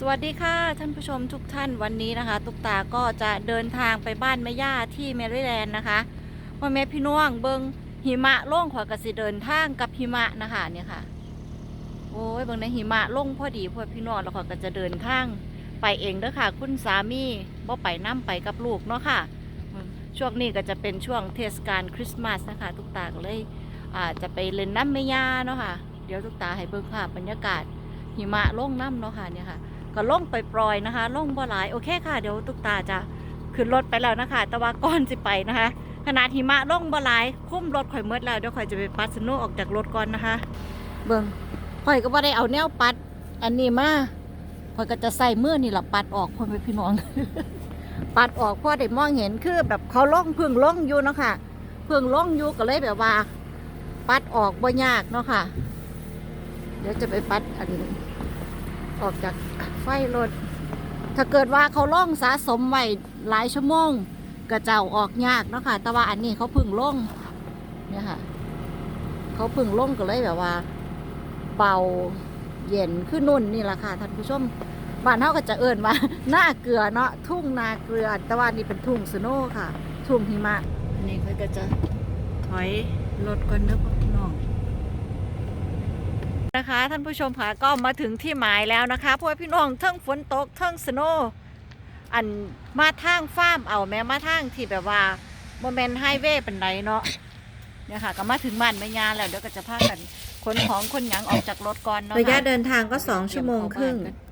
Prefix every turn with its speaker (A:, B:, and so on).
A: สวัสดีค่ะท่านผู้ชมทุกท่านวันนี้นะคะ ตุกตาก็จะเดินทางไปบ้านแม่ย่าที่แมริแลนด์นะคะพ่อแม่พี่น้องเบิงหิมะล่งขวากสิเดินทางกับหิมะนะคะเนี่ยค่ะ โอ้ยเบิงในหิมะล่งพอดีพ่อพี่น้องแล้วขอยก็จะเดินทาง ไปเองเด้อค่ะ คุณสามีบ่ไปน้ำไปกับลูกเนาะค่ะช่วงนี้ก็จะเป็นช่วงเทศกาลคริสต์มาสนะคะตุกตาก็เลยอาจะไปเล่นน้ำแม่ย่าเนาะค่ะ เดี๋ยวตุกตาให้เบิงภาพบรรยากาศหิมะล่งน้ำเนาะค่ะเนี่ยค่ะ ก็ล่งไปปล่อยๆนะคะล่งบ่หลายโอเคค่ะเดี๋ยวตุกตาจะขึ้นรถไปแล้วนะคะ แต่ว่าก่อนสิไปนะคะ ขนาดหิมะล่งบ่หลายคุ้มรถข่อยเมดแล้วเดี๋ยวข่อยจะไปปัดสนุออกจากรถก่อนนะคะ เบิ่งข่อยก็บ่ได้เอาแนวปัด อันนี้มาข่อยก็จะใส่เมื่อนี่แหละปัดออกพ่อแม่พี่น้อง ปัดออกเพราะได้มองเห็นคือแบบเขาล่องพึ่งล่องอยู่เนาะค่ะพึ่งล่องอยู่ก็เลยแบบว่า ปัดออกบ่ยากเนาะค่ะ เดี๋ยวจะไปปัดอันนี้ ออกจากไฟรถ ถ้าเกิดว่าเขาล่องสะสมไว้หลายชั่วโมงก็จะเอาออกยากเนาะค่ะ แต่ว่าอันนี้เขาพึ่งล่องเนี่ยค่ะ เขาพึ่งล่องก็เลยแบบว่าเบาเย็นขึ้นนุ่นนี่แหละค่ะท่านผู้ชมบ้านเขาก็จะเอิ่นว่าหน้าเกลือเนาะทุ่งนาเกลือแต่ว่านี่เป็นทุ่งสโนว์ค่ะ ทุ่งหิมะอันนี้เขาก็จะถอยรถก่อนเด้อพี่น้อง นะคะ ท่านผู้ชมค่ะก็มาถึงที่หมายแล้วนะคะเพราะว่าพี่น้องเทิงฝนตกเทิงสโนว์อันมาทางฟาร์มเอาแม้มาทางที่แบบว่าโมเมนต์ไฮเวย์เป็นไรเนาะเนี่ยค่ะก็มาถึงบ้านไม่ยาแล้วเดี๋ยวก็จะพากันขนของคนหยังออกจากรถก่อนเนาะ
B: ระยะ
A: ค่
B: เดินทางก็สองชั่วโมงครึ่ง
A: เตยมเข้าบ้านกัน